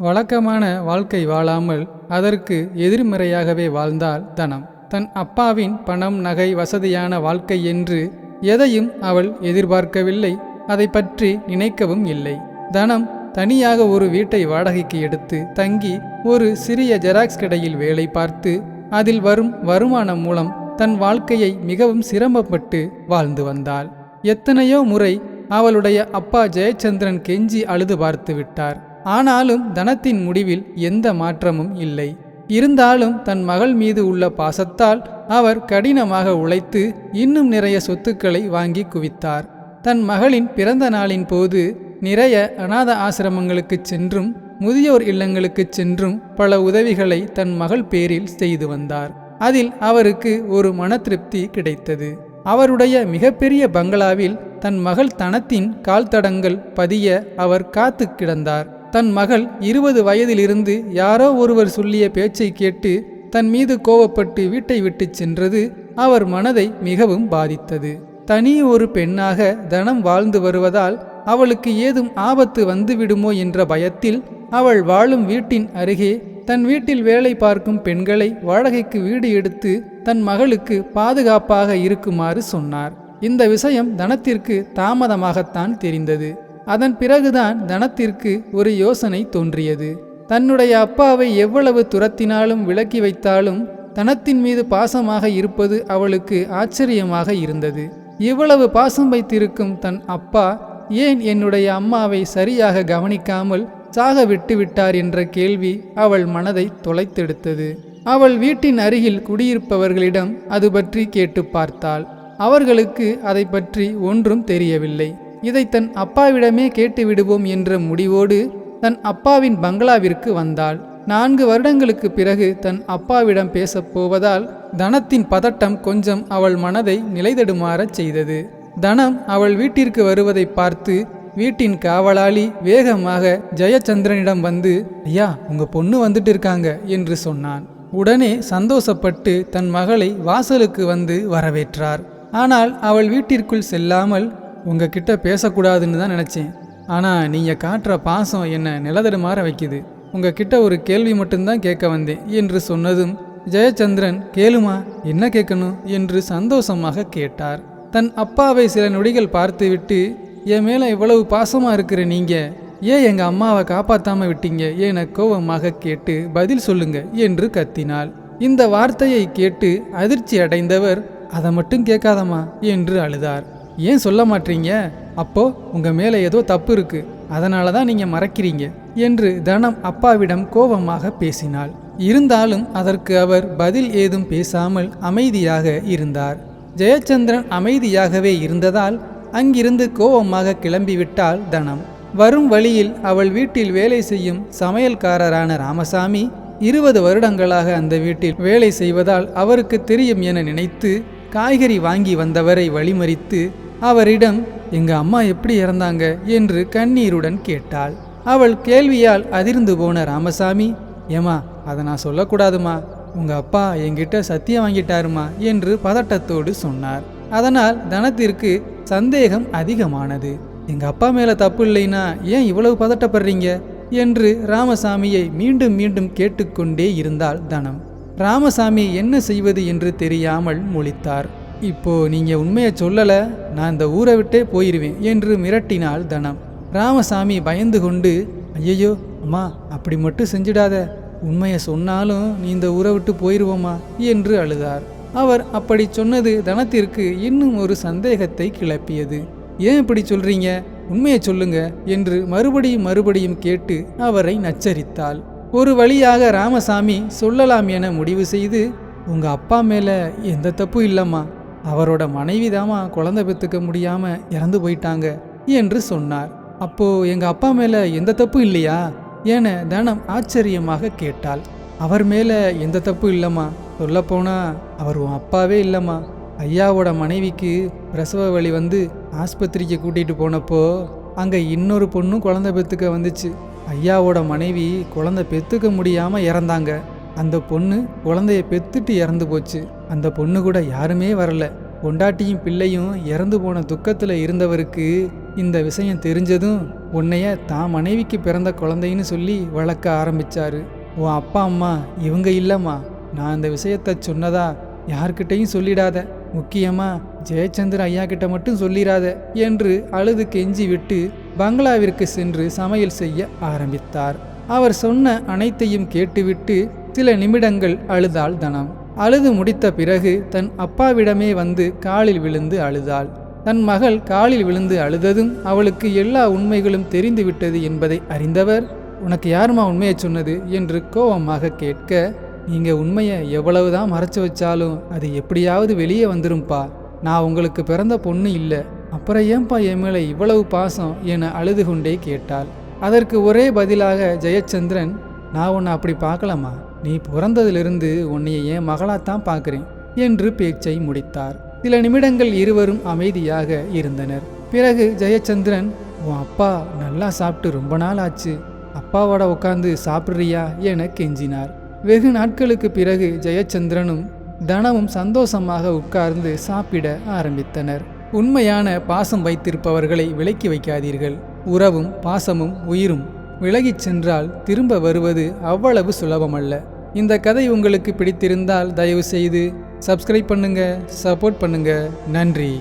வழக்கமான வாழ்க்கை வாழாமல் அதற்கு எதிர்மறையாகவே வாழ்ந்தாள் தனம். தன் அப்பாவின் பணம் நகை வசதியான வாழ்க்கை என்று எதையும் அவள் எதிர்பார்க்கவில்லை. அதை பற்றி நினைக்கவும் இல்லை. தனம் தனியாக ஒரு வீட்டை வாடகைக்கு எடுத்து தங்கி ஒரு சிறிய ஜெராக்ஸ் கடையில் வேலை பார்த்து அதில் வரும் வருமானம் மூலம் தன் வாழ்க்கையை மிகவும் சிரமப்பட்டு வாழ்ந்து வந்தாள். எத்தனையோ முறை அவளுடைய அப்பா ஜெயச்சந்திரன் கெஞ்சி அழுது பார்த்து விட்டார். ஆனாலும் தனத்தின் முடிவில் எந்த மாற்றமும் இல்லை. இருந்தாலும் தன் மகள் மீது உள்ள பாசத்தால் அவர் கடினமாக உழைத்து இன்னும் நிறைய சொத்துக்களை வாங்கி குவித்தார். தன் மகளின் பிறந்த நாளின் போது நிறைய அநாத ஆசிரமங்களுக்குச் சென்றும் முதியோர் இல்லங்களுக்குச் சென்றும் பல உதவிகளை தன் மகள் பேரில் செய்து வந்தார். அதில் அவருக்கு ஒரு மன திருப்தி கிடைத்தது. அவருடைய மிகப்பெரிய பங்களாவில் தன் மகள் தனத்தின் கால்தடங்கள் பதிய அவர் காத்து கிடந்தார். தன் மகள் இருபது வயதிலிருந்து யாரோ ஒருவர் சொல்லிய பேச்சை கேட்டு தன் மீது கோவப்பட்டு வீட்டை விட்டுச் சென்றது அவர் மனதை மிகவும் பாதித்தது. தனி ஒரு பெண்ணாக தனம் வாழ்ந்து வருவதால் அவளுக்கு ஏதும் ஆபத்து வந்துவிடுமோ என்ற பயத்தில் அவள் வாழும் வீட்டின் அருகே தன் வீட்டில் வேலை பார்க்கும் பெண்களை வாடகைக்கு வீடு எடுத்து தன் மகளுக்கு பாதுகாப்பாக இருக்குமாறு சொன்னார். இந்த விஷயம் தனத்திற்கு தாமதமாகத்தான் தெரிந்தது. அதன் பிறகுதான் தனத்திற்கு ஒரு யோசனை தோன்றியது. தன்னுடைய அப்பாவை எவ்வளவு துரத்தினாலும் விலக்கி வைத்தாலும் தனத்தின் மீது பாசமாக இருப்பது அவளுக்கு ஆச்சரியமாக இருந்தது. இவ்வளவு பாசம் வைத்திருக்கும் தன் அப்பா ஏன் என்னுடைய அம்மாவை சரியாக கவனிக்காமல் சாக விட்டு விட்டார் என்ற கேள்வி அவள் மனதை தொலைத்தெடுத்தது. அவள் வீட்டின் அருகில் குடியிருப்பவர்களிடம் அது பற்றி கேட்டு பார்த்தாள். அவர்களுக்கு அதை பற்றி ஒன்றும் தெரியவில்லை. இதை தன் அப்பாவிடமே கேட்டு விடுவோம் என்ற முடிவோடு தன் அப்பாவின் பங்களாவிற்கு வந்தாள். நான்கு வருடங்களுக்கு பிறகு தன் அப்பாவிடம் பேசப் போவதால் தனத்தின் பதட்டம் கொஞ்சம் அவள் மனதை நிலைதடுமாறச் செய்தது. தனம் அவள் வீட்டிற்கு வருவதை பார்த்து வீட்டின் காவலாளி வேகமாக ஜெயச்சந்திரனிடம் வந்து ஐயா உங்க பொண்ணு வந்துட்டு இருக்காங்க என்று சொன்னான். உடனே சந்தோஷப்பட்டு தன் மகளை வாசலுக்கு வந்து வரவேற்றார். ஆனால் அவள் வீட்டிற்குள் செல்லாமல் உங்ககிட்ட பேசக்கூடாதுன்னு தான் நினச்சேன். ஆனால் நீங்கள் காட்டுற பாசம் என்னை நிலதடுமாற வைக்குது. உங்ககிட்ட ஒரு கேள்வி மட்டும்தான் கேட்க வந்தேன் என்று சொன்னதும் ஜெயச்சந்திரன் கேளுமா என்ன கேட்கணும்? என்று சந்தோஷமாக கேட்டார். தன் அப்பாவை சில நொடிகள் பார்த்துவிட்டு என் மேலே இவ்வளவு பாசமாக இருக்கிற நீங்கள் ஏன் எங்கள் அம்மாவை காப்பாற்றாம விட்டீங்க? என கோபமாக கேட்டு பதில் சொல்லுங்க என்று கத்தினாள். இந்த வார்த்தையை கேட்டு அதிர்ச்சி அடைந்தவர் அதை மட்டும் கேட்காதம்மா என்று அழுதார். ஏன் சொல்ல மாட்டீங்க? அப்போ உங்க மேலே ஏதோ தப்பு இருக்கு. அதனால தான் நீங்க மறக்கிறீங்க என்று தனம் அப்பாவிடம் கோபமாக பேசினாள். இருந்தாலும் அதற்கு அவர் பதில் ஏதும் பேசாமல் அமைதியாக இருந்தார். ஜெயச்சந்திரன் அமைதியாகவே இருந்ததால் அங்கிருந்து கோபமாக கிளம்பிவிட்டாள் தனம். வரும் வழியில் அவள் வீட்டில் வேலை செய்யும் சமையல்காரரான ராமசாமி இருபது வருடங்களாக அந்த வீட்டில் வேலை செய்வதால் அவருக்கு தெரியும் என நினைத்து காய்கறி வாங்கி வந்தவரை வழிமறித்து அவரிடம் எங்க அம்மா எப்படி இறந்தாங்க? என்று கண்ணீருடன் கேட்டாள். அவள் கேள்வியால் அதிர்ந்து போன ராமசாமி ஏமா அதை நான் சொல்லக்கூடாதுமா உங்க அப்பா என்கிட்ட சத்தியம் வாங்கிட்டாருமா என்று பதட்டத்தோடு சொன்னார். அதனால் தனத்திற்கு சந்தேகம் அதிகமானது. எங்க அப்பா மேல தப்பு இல்லைன்னா ஏன் இவ்வளவு பதட்டப்படுறீங்க? என்று ராமசாமியை மீண்டும் மீண்டும் கேட்டுக்கொண்டே இருந்தாள் தனம். ராமசாமி என்ன செய்வது என்று தெரியாமல் முழித்தார். இப்போது நீங்கள் உண்மையை சொல்லலை நான் இந்த ஊரை விட்டே போயிடுவேன் என்று மிரட்டினாள் தனம். ராமசாமி பயந்து கொண்டு ஐயையோ அம்மா அப்படி மட்டும் செஞ்சிடாத. உண்மையை சொன்னாலும் நீ இந்த ஊரை விட்டு போயிடுவோமா என்று அழுதார். அவர் அப்படி சொன்னது தனத்திற்கு இன்னும் ஒரு சந்தேகத்தை கிளப்பியது. ஏன் இப்படி சொல்றீங்க? உண்மையை சொல்லுங்க என்று மறுபடியும் மறுபடியும் கேட்டு அவரை நச்சரித்தாள். ஒரு வழியாக ராமசாமி சொல்லலாம் என முடிவு செய்து உங்க அப்பா மேல எந்த தப்பும் இல்லம்மா. அவரோட மனைவி தாமா குழந்தை பெற்றுக்க முடியாம இறந்து போயிட்டாங்க என்று சொன்னார். அப்போ எங்க அப்பா மேல எந்த தப்பும் இல்லையா? என தனம் ஆச்சரியமாக கேட்டாள். அவர் மேல எந்த தப்பும் இல்லைம்மா. சொல்லப்போனா அவர் உன் அப்பாவே இல்லைம்மா. ஐயாவோட மனைவிக்கு பிரசவ வழி வந்து ஆஸ்பத்திரிக்கு கூட்டிகிட்டு போனப்போ அங்கே இன்னொரு பொண்ணும் குழந்தை பெற்றுக்க வந்துச்சு. ஐயாவோட மனைவி குழந்தை பெற்றுக்க முடியாமல் இறந்தாங்க. அந்த பொண்ணு குழந்தைய பெத்துட்டு இறந்து போச்சு. அந்த பொண்ணு கூட யாருமே வரல. பொண்டாட்டியும் பிள்ளையும் இறந்து போன துக்கத்தில் இருந்தவருக்கு இந்த விஷயம் தெரிஞ்சதும் உன்னைய தான் மனைவிக்கு பிறந்த குழந்தைன்னு சொல்லி வளர்க்க ஆரம்பிச்சாரு. உன் அப்பா அம்மா இவங்க இல்லைம்மா. நான் இந்த விஷயத்த சொன்னதா யார்கிட்டையும் சொல்லிடாத. முக்கியமா ஜெயச்சந்திர ஐயா கிட்ட மட்டும் சொல்லிடாத என்று அழுது கெஞ்சி விட்டு பங்களாவிற்கு சென்று சமையல் செய்ய ஆரம்பித்தார். அவர் சொன்ன அனைத்தையும் கேட்டுவிட்டு சில நிமிடங்கள் அழுதாள் தனம். அழுது முடித்த பிறகு தன் அப்பாவிடமே வந்து காலில் விழுந்து அழுதாள். தன் மகள் காலில் விழுந்து அழுததும் அவளுக்கு எல்லா உண்மைகளும் தெரிந்துவிட்டது என்பதை அறிந்தவர் உனக்கு யாருமா உண்மையை சொன்னது? என்று கோபமாக கேட்க நீங்க உண்மையை எவ்வளவுதான் மறைச்சு வச்சாலும் அது எப்படியாவது வெளியே வந்துரும்பா. நான் உங்களுக்கு பிறந்த பொண்ணு இல்லை. அப்புறம் ஏன்பா என் மேலே இவ்வளவு பாசம்? என அழுது கொண்டே கேட்டாள். அதற்கு ஒரே பதிலாக ஜெயச்சந்திரன் நான் உன்னை அப்படி பார்க்கலாமா நீ பிறந்ததிலிருந்து உன்னைய என் மகளாத்தான் பார்க்குறேன் என்று பேச்சை முடித்தார். சில நிமிடங்கள் இருவரும் அமைதியாக இருந்தனர். பிறகு ஜெயச்சந்திரன் உன் அப்பா நல்லா சாப்பிட்டு ரொம்ப நாள் ஆச்சு. அப்பாவோட உட்காந்து சாப்பிட்றியா? என கெஞ்சினார். வெகு நாட்களுக்கு பிறகு ஜெயச்சந்திரனும் தனமும் சந்தோஷமாக உட்கார்ந்து சாப்பிட ஆரம்பித்தனர். உண்மையான பாசம் வைத்திருப்பவர்களை விலக்கி வைக்காதீர்கள். உறவும் பாசமும் உயிரும் விலகிச் சென்றால் திரும்ப வருவது அவ்வளவு சுலபமல்ல. இந்த கதை உங்களுக்கு பிடித்திருந்தால் தயவு செய்து சப்ஸ்கிரைப் பண்ணுங்க சப்போர்ட் பண்ணுங்க. நன்றி.